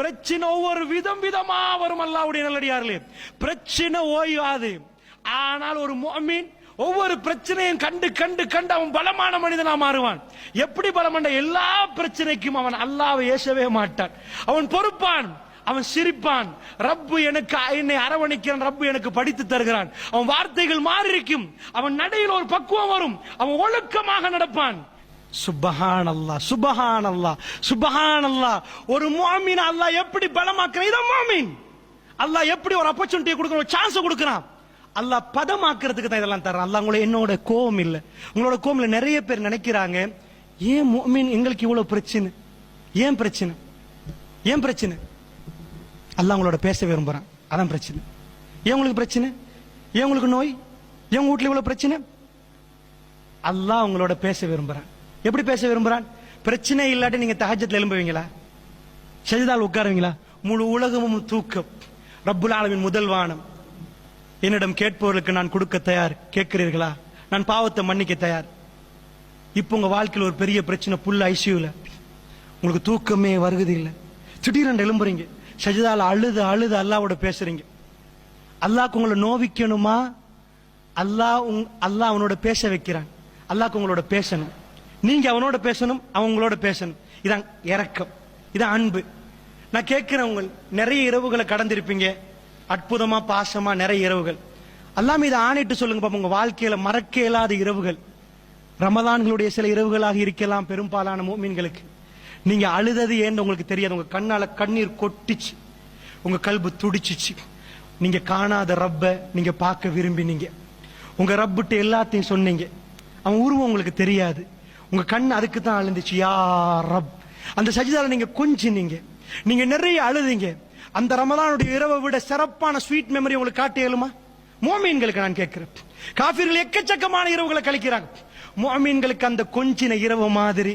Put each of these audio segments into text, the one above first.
பிரச்சனை ஒவ்வொரு விதம் விதமா வரும் அல்லாவுடைய நல்லடியார்களே. பிரச்சனை ஓய்வாது ஆனால் ஒரு மீன் ஒவ்வொரு பிரச்சனையும் கண்டு கண்டு கண்டு அவன் பலமான மனிதனா மாறுவான். எப்படி பலமண்ட? எல்லா பிரச்சனைக்கும் அவன் அல்லாவை ஏசவே மாட்டான். அவன் பொறுப்பான் அவன் சிரிப்பான். ரப்பு எனக்கு என்னை அரவணைக்கிறான் ரப்பு எனக்கு படித்து தருகிறான். அவன் வார்த்தைகள் மாறி இருக்கும் அவன் நடையில் ஒரு பக்குவம் வரும். அவன் ஒழுக்கமாக நடப்பான். சுபஹான் அல்லா சுபஹான் அல்லா சுபஹான் அல்லா ஒரு மோமீன் அல்லாஹ் எப்படி பலமாக்குறான்? இதான் மோமீன் அல்லாஹ் எப்படி ஒரு ஆப்பர்ச்சுனிட்டி கொடுக்குற ஒரு சான்ஸ் கொடுக்குறான். அல்லாஹ் பதமாக்குறதுக்கு தான் இதெல்லாம் தர்றான். அல்லாஹ் உங்களை என்னோட கோவம் இல்ல. உங்களோட கோவம் இல்ல நிறைய பேர் நினைக்கிறாங்க ஏன் முஅமின் எங்களுக்கு இவ்வளவு பிரச்சனை? ஏன் பிரச்சனை? ஏன் பிரச்சனை? அல்லாஹ் உங்களோட பேச விரும்புறான். அதான் பிரச்சனை. ஏன் உங்களுக்கு பிரச்சனை? ஏன் உங்களுக்கு நோய்? ஏன் உங்க வீட்டுல இவ்வளவு பிரச்சனை? அல்லாஹ் உங்களோட பேச விரும்புறான். எப்படி பேச விரும்புறான்? பிரச்சனை இல்லாட்டி நீங்க தகஜத்தில் எழும்புவீங்களா? சஜிதால் உட்காருவீங்களா? முழு உலகமும் தூக்கம். ரப்புல் ஆலமின் முதல் வானம். என்னிடம் கேட்பவர்களுக்கு நான் கொடுக்க தயார். கேட்கிறீர்களா? நான் பாவத்தை மன்னிக்க தயார். இப்போ உங்க வாழ்க்கையில் ஒரு பெரிய பிரச்சனை புல் ஐசியூல உங்களுக்கு தூக்கமே வருகிறது இல்லை. திடீரென்று எழும்புறீங்க. சஜிதால் அழுது அழுது அல்லாவோட பேசுறீங்க. அல்லாஹ் உங்களை நோவிக்கணுமா? அல்லாஹ் உங் அல்லாஹ் அவனோட பேச வைக்கிறான். அல்லாஹ் உங்களோட பேசணும். நீங்க அவனோட பேசணும் அவன் உங்களோட பேசணும். இதான் இரக்கம். இதான் அன்பு. நான் கேட்கிறேன் உங்கள் நிறைய இரவுகளை கடந்திருப்பீங்க. அற்புதமா பாசமா நிறைய இரவுகள். அல்லாம இதை ஆணைட்டு சொல்லுங்க பாப்போம் உங்க வாழ்க்கையில மறக்க இயலாத இரவுகள். ரமதான்களுடைய சில இரவுகளாக இருக்கலாம் பெரும்பாலான மீன்களுக்கு நீங்க அழுதது ஏன்னு உங்களுக்கு தெரியாது. உங்க கண்ணால கண்ணீர் கொட்டிச்சு. உங்க கல்பு துடிச்சிச்சு. நீங்க காணாத ரப்ப நீங்க பார்க்க விரும்பினீங்க. உங்க ரப்பிட்ட எல்லாத்தையும் சொன்னீங்க. அவன் உருவம் உங்களுக்கு தெரியாது. உங்க கண் அதுக்கு தான் அழுந்துச்சு. யா ரப். அந்த சஜிதால நீங்க கொஞ்சினீங்க. நீங்க நிறைய அழுதீங்க. அந்த ரமலானுடைய இரவை விட சிறப்பான ஸ்வீட் மெமரி உங்களுக்கு காட்டியலுமா? மோமீன்களுக்கு நான் கேட்கிறேன். காபிர்கள் எக்கச்சக்கமான இரவுகளை கழிக்கிறாங்க. மோமீன்களுக்கு அந்த கொஞ்சின இரவு மாதிரி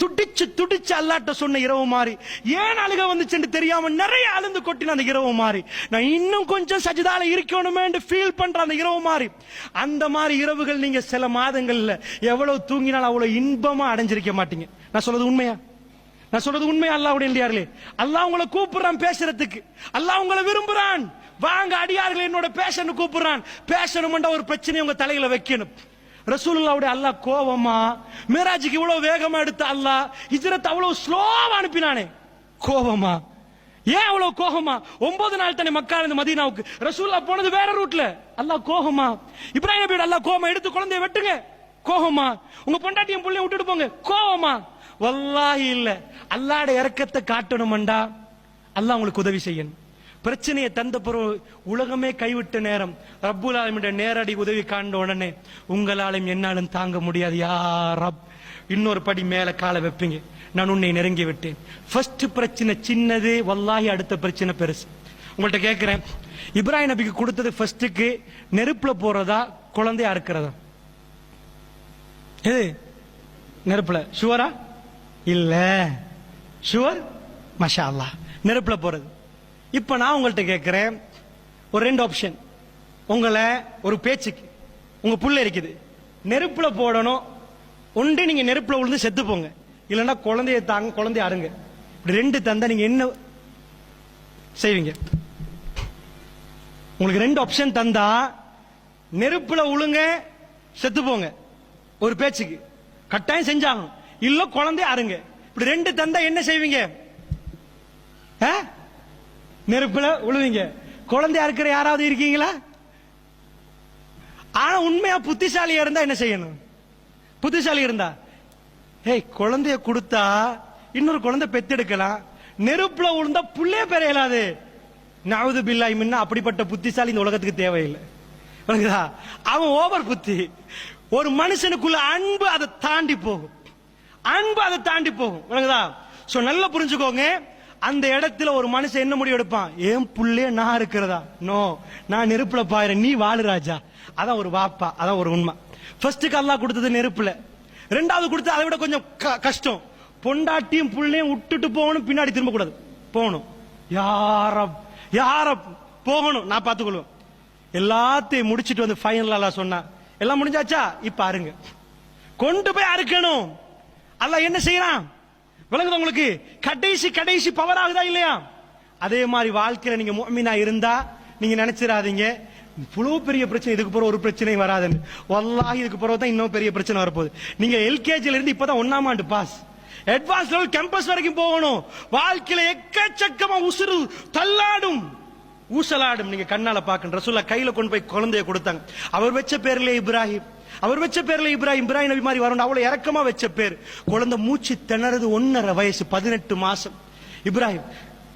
துடிச்சு துடிச்சு அல்லாட்ட சொன்ன இரவு மாதிரி ஏன் அழுக வந்துச்சுன்னு தெரியாம நிறைய அழுந்து கொட்டின அந்த இரவு மாதிரி நான் இன்னும் கொஞ்சம் சஜிதால இருக்கணுமே ஃபீல் பண்ற அந்த இரவு மாதிரி. அந்த மாதிரி இரவுகள் நீங்க சில மாதங்கள்ல எவ்வளவு தூங்கினாலும் அவ்வளவு இன்பமா அடைஞ்சிருக்க மாட்டீங்க. நான் சொல்றது உண்மையா? நான் சொல்றது உண்மையா அல்லாவுடைய இல்லையார்களே அல்லாஹ் உங்களை கூப்பிடுறான் பேசுறதுக்கு. அல்லாஹ் உங்களை விரும்புறான். வாங்க அடியார்கள் என்னோட பேஷன் கூப்பிடுறான். பேசணும்ன்ற ஒரு பிரச்சனையை உங்க தலையில வைக்கணும். ரசூலுல்லாவுடைய அல்லாஹ் கோவமா மேராஜுக்கு இவ்வளவு வேகமா எடுத்த அல்லாஹ் ஹிஜ்ரத் அவ்வளவு ஸ்லோவா அனுப்பினானே. கோவமா? ஏன் அவ்வளவு கோபமா ஒன்பது நாள் தானே மக்கா இருந்து மதீனாவுக்கு. ரசூல்லா போனது வேற ரூட்ல அல்லாஹ் கோபமா இப்ராஹிம் நபியோட அல்லாஹ் கோபமா எடுத்து குழந்தைய வெட்டுங்க. கோபமா உங்க பொண்டாட்டியும் புள்ளைய விட்டுட்டு போங்க. கோபமா வல்லாஹி இல்ல. அல்லாட இறக்கத்தை காட்டணும்டா அல்லாஹ் உங்களுக்கு உதவி செய்யணும். பிரச்சனையை தந்த பிறகு உலகமே கைவிட்ட நேரம். ரப்புல் ஆலமிட நேரடி உதவி காண்ட உடனே உங்களாலும் என்னாலும் தாங்க முடியாது. யா ரப் இன்னொரு படி மேல காலை வைப்பீங்க. நான் உன்னை நெருங்கி விட்டேன். ஃபர்ஸ்ட் பிரச்சனை சின்னது வல்லாகி அடுத்த பிரச்சனை பெருசு. உங்கள்கிட்ட கேட்கிறேன் இப்ராஹிம் நபிக்கு கொடுத்தது ஃபர்ஸ்ட்டுக்கு நெருப்புல போறதா குழந்தையா இருக்கிறதா எது நெருப்புல. ஷுவரா இல்ல. ஷுவர் மஷா அல்லாஹ். நெருப்புல போறது. இப்ப நான் உங்கள்கிட்ட கேட்கிறேன் ஒரு ரெண்டு ஆப்ஷன் உங்களை ஒரு பேச்சுக்கு உங்க புள்ள இருக்குது நெருப்புல போடணும். ஒன்று நீங்க நெருப்புல விழுந்து செத்து போங்க. இல்லைன்னா குழந்தைய தாங்க குழந்தைய அருங்க இப்படி ரெண்டு தந்தா நீங்க என்ன செய்வீங்க? உங்களுக்கு ரெண்டு ஆப்ஷன் தந்தா நெருப்புல உழுங்க செத்து போங்க. ஒரு பேச்சுக்கு. கட்டாயம் செஞ்சாகணும். இல்ல குழந்தைய அருங்க இப்படி ரெண்டு தந்தா என்ன செய்வீங்க? ஆ? நெருப்புல விழுவீங்க குழந்தையா இருக்கிற யாராவது இருக்கீங்களா? ஆனா உண்மையா புத்திசாலியா இருந்தா என்ன செய்யணும்? புத்திசாலி இருந்தா ஏய் குழந்தைய கொடுத்தா இன்னொரு குழந்தை பெத்தெடுக்கலாம். நெருப்புல விழுந்தா புள்ளே பெற இயலாது நவது பில்லாய் மின்னா. அப்படிப்பட்ட புத்திசாலி இந்த உலகத்துக்கு தேவையில்லை. விளங்குதா அவன் ஓவர் புத்தி. ஒரு மனுஷனுக்குள்ள அன்பு அதை தாண்டி போகும். அன்பு அதை தாண்டி போகும். விளங்குதா சோ நல்லா புரிஞ்சுக்கோங்க. அந்த இடத்துல ஒரு மனுஷன் என்ன முடிவு எடுப்பான்? ஏன் புள்ளே நான் இருக்கிறதா? நோ நான் நெருப்புல பாயிறேன். நீ வாழு ராஜா. அதான் ஒரு வாப்பா அதான் ஒரு உண்மை. ஃபர்ஸ்ட்டுக்கு அல்லாஹ் கொடுத்தது நெருப்புல. ரெண்டாவது கொடுத்து அதை விட கொஞ்சம் க- கஷ்டம். பொண்டாட்டியும் புள்ளையும் விட்டுட்டு போகணும் பின்னாடி திரும்ப கூடாது போகணும். யார யார போகணும்? நான் பார்த்துக்கொள்வேன். எல்லாத்தையும் முடிச்சிட்டு வந்து ஃபைனல் சொன்னா எல்லாம் முடிஞ்சாச்சா? இப்ப அருங்க. கொண்டு போய் அறுக்கணும். அல்ல என்ன செய்யறான்? விளங்குது உங்களுக்கு? கடைசி கடைசி பவர் ஆகுதா இல்லையா? அதே மாதிரி வாழ்க்கையில நீங்க மோமினா இருந்தா நீங்க நினைச்சிடாதீங்க இவ்வளோ பெரிய பிரச்சனை இதுக்கு பிறகு ஒரு பிரச்சனையும் வராதுன்னு. வல்லாஹி இதுக்கு பிறகு தான் இன்னும் பெரிய பிரச்சனை வரப்போகுது. நீங்க எல்கேஜில இருந்து இப்பதான் ஒன்னாம் ஆண்டு பாஸ் அட்வான்ஸ் லெவல் கேம்பஸ் வரைக்கும் போகணும். வாழ்க்கையில எக்கச்சக்கமா உசுறு தள்ளாடும். ஊசலாடும் நீங்க கண்ணால பாக்கணும் ரசூல்லா கையில கொண்டு போய் குழந்தைய கொடுத்தாங்க. அவர் வச்ச பேர்ல இப்ராஹிம். அவர் வச்ச பேர்ல இப்ராஹிம். இப்ராஹிம் நபி மாதிரி வரணும். அவ்வளவு இறக்கமா வச்ச பேர். குழந்தை மூச்சு திணறது ஒன்னரை வயசு பதினெட்டு மாசம். இப்ராஹிம்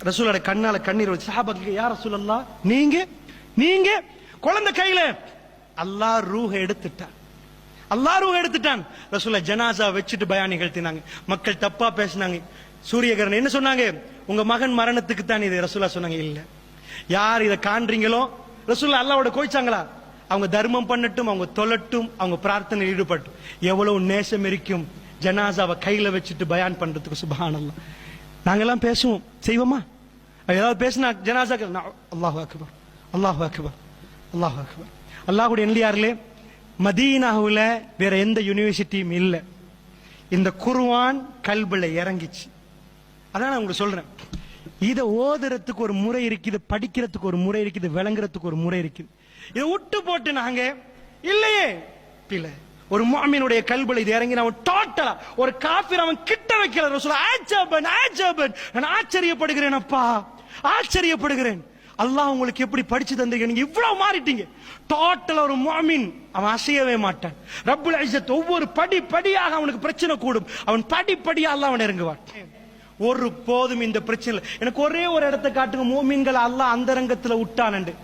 ரசூலோட கண்ணால கண்ணீர் வச்சு சாபாக்கு யார் ரசூலல்லா நீங்க நீங்க குழந்தை கையில. அல்லா ரூஹ எடுத்துட்டான். அல்லா ரூஹ எடுத்துட்டான். ரசூலா ஜனாசா வச்சுட்டு பயா நிகழ்த்தினாங்க. மக்கள் தப்பா பேசினாங்க. சூரியகரன் என்ன சொன்னாங்க? உங்க மகன் மரணத்துக்கு தான் இது. ரசூலா சொன்னாங்க இல்லை. யார் இதை காண்றீங்களோ? ரசூல்லா அல்லாவோட கோயிச்சாங்களா அவங்க தர்மம் பண்ணட்டும் அவங்க தொல்லட்டும் அவங்க பிரார்த்தனை ஈடுபட்டும். எவ்வளவு நேசம் இருக்கும். ஜனாசாவை கையில வச்சுட்டு பயான் பண்றதுக்கு சுபஹானல்லாஹ் நாங்கெல்லாம் பேசுவோம். செய்வோமா? ஏதாவது பேசினா ஜனாசா அல்லாஹ் அக்பர் அல்லாஹ் அக்பர் அல்லாஹ் அக்பர். அல்லாஹுடைய எல்லையாரிலே மதீனாவில் வேற எந்த யூனிவர்சிட்டியும் இல்லை. இந்த குருவான் கல்புல இறங்கிச்சு. அதான் நான் உங்களுக்கு சொல்றேன். இத ஓதுறதுக்கு ஒரு முறை இருக்குது படிக்கிறதுக்கு ஒரு முறை இருக்குது விளங்குறதுக்கு ஒரு முறை இருக்குது. இதை விட்டு போட்டு நாங்க இல்லையே? பிள்ளை ஒரு மாமியனுடைய கல்புல இது இறங்கி அவன் டோட்டலா ஒரு காஃபிர் அவன் கிட்ட வைக்கல சொல்ல ஆச்சபன் ஆச்சபன் நான் ஆச்சரியப்படுகிறேன் அப்பா ஆச்சரியப்படுகிறேன். அல்லாஹ் உங்களுக்கு எப்படி படிச்சு தந்திருக்கீங்க? நீங்க இவ்வளவு மாறிட்டீங்க. டோட்டல் ஒரு மாமின் அவன் அசையவே மாட்டான். ரப்புல் ஐசத் ஒவ்வொரு படி படியாக அவனுக்கு பிரச்சனை கூடும். அவன் படி படியா அல்லாஹ் அவன் இறங்குவான். ஒரு போதும் இந்த பிரச்சனை எனக்கு ஒரே ஒரு இடத்தை காட்டுங்க. மூமின்கள் அல்லாஹ் அந்தரங்கத்துல விட்டானண்டு.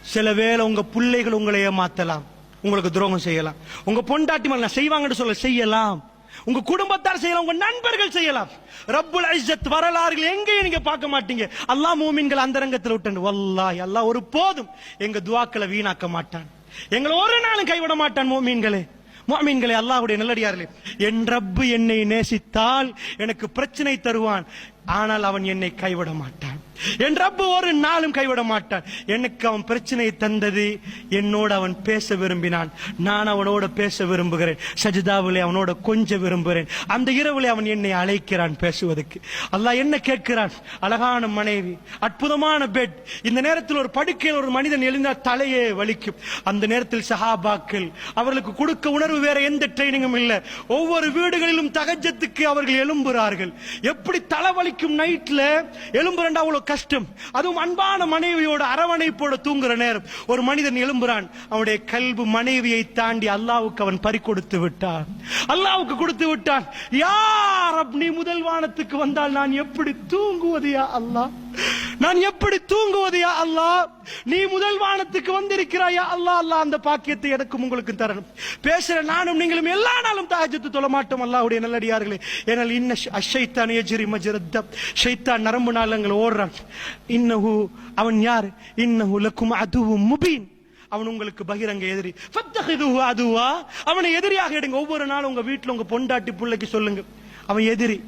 சில வேளை உங்க பிள்ளைகள் உங்களை ஏமாத்தலாம். உங்களுக்கு துரோகம் செய்யலாம். உங்க பொண்டாட்டி மேல நான் செய்வாங்கன்னு சொல்ல செய்யலாம். உங்க குடும்பத்தார் செய்யலாம். உங்க நண்பர்கள் செய்யலாம். ரப்புல் இஸ்ஸத் வரலாறுகள் எங்கேயும் நீங்க பார்க்க மாட்டீங்க. அல்லாஹ் மூமின்கள் அந்தரங்கத்துல விட்டான் வல்லாய் அல்லாஹ் ஒரு போதும் எங்க துவாக்களை வீணாக்க மாட்டான். எங்களை ஒரு நாளும் கைவிட மாட்டான் மூமீன்களே. மாமீன்களை அல்லாவுடைய நல்லடியார்களே என் ரப்பு என்னை நேசித்தால் எனக்கு பிரச்சனை தருவான். ஆனால் அவன் என்னை கைவிட மாட்டான். என் ரப்பு ஒரு நாளும் கைவிட மாட்டான் எனக்கு அவன் பிரச்சனையை தந்தது. என்னோடு அவன் பேச விரும்பினான். நான் அவனோட பேச விரும்புகிறேன். சஜிதாவிலே அவனோட கொஞ்ச விரும்புகிறேன். அந்த இரவுல அவன் என்னை அழைக்கிறான் பேசுவதற்கு. அல்லாஹ் என்ன கேட்கிறான்? அழகான மனைவி அற்புதமான பெட் இந்த நேரத்தில் ஒரு படுக்கையில் ஒரு மனிதன் எழுந்தால் தலையே வலிக்கும். அந்த நேரத்தில் சஹாபாக்கள் அவர்களுக்கு கொடுக்க உணர்வு வேற எந்த ட்ரைனிங்கும் இல்ல. ஒவ்வொரு வீடுகளிலும் தகஜத்துக்கு அவர்கள் எழும்புகிறார்கள். எப்படி தலை வலிக்கும் நைட்ல எழும்புறண்டா அவ்வளவு கஷ்டம். அதுவும் அன்பான மனைவியோட அரவணைப்போட தூங்குற நேரம். ஒரு மனிதன் எழும்புறான். அவனுடைய கல்வி மனைவியை தாண்டி அல்லாவுக்கு அவன் பறி கொடுத்து விட்டான். அல்லாவுக்கு கொடுத்து விட்டான். யார் அப்படி முதல் வானத்துக்கு வந்தால் நான் எப்படி தூங்குவது யா அல்லாஹ்? நான் எப்படி தூங்குவது யா அல்லாஹ்? நீ முதல் வானத்துக்கு வந்திருக்கிறாயா அல்லாஹ். அல்லாஹ் அந்த பாக்கியத்தை எனக்கும் உங்களுக்கு தரணும். பேசுற நானும் நீங்களும் எல்லா நாளும் தாஜத்து தொழ மாட்டோம் அல்லாஹ்வுடைய நல்லடியார்களே. ஏனால் இன்ன அஷைத்தான் எஜிரி மஜரத்தம் ஷைத்தான் நரம்பு நாளங்கள் ஓடுறான். இன்னஹு அவன் யார்? இன்னஹு லக்கும் அதுவும் முபீன். அவன் உங்களுக்கு பகிரங்க எதிரி. அதுவா? அவனை எதிரியாக எடுங்க. ஒவ்வொரு நாளும் உங்க வீட்டுல உங்க பொண்டாட்டி பிள்ளைக்கு சொல்லுங்க. அவன் எதிரி.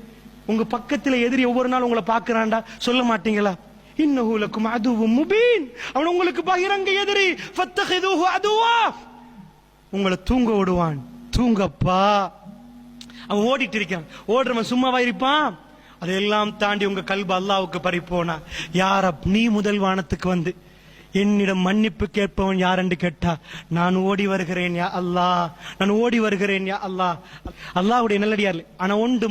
உங்க பக்கத்துல எதிரி ஒவ்வொரு நாள் உங்களை பாக்குறான்டா சொல்ல மாட்டீங்களா? இன்னகுலக்கும் அதுவும் முபீன் அவன் உங்களுக்கு பகிரங்க எதிரி. ஃபத்தஹிதுஹு அதுவா உங்களை தூங்க விடுவான். தூங்கப்பா. அவன் ஓடிட்டு இருக்கான். ஓடுறவன் சும்மாவா இருப்பான்? அதையெல்லாம் தாண்டி உங்க கல்பு அல்லாவுக்கு பறிப்போனா. யார நீ முதல் வானத்துக்கு வந்து என்னிடம் மன்னிப்பு கேட்பவன் யார் என்று கேட்டா நான் ஓடி வருகிறேன் யா அல்லாஹ். நான் ஓடி வருகிறேன் யா அல்லாஹ். அல்லாவுடைய நல்லடியார் ஆனா ஒன்று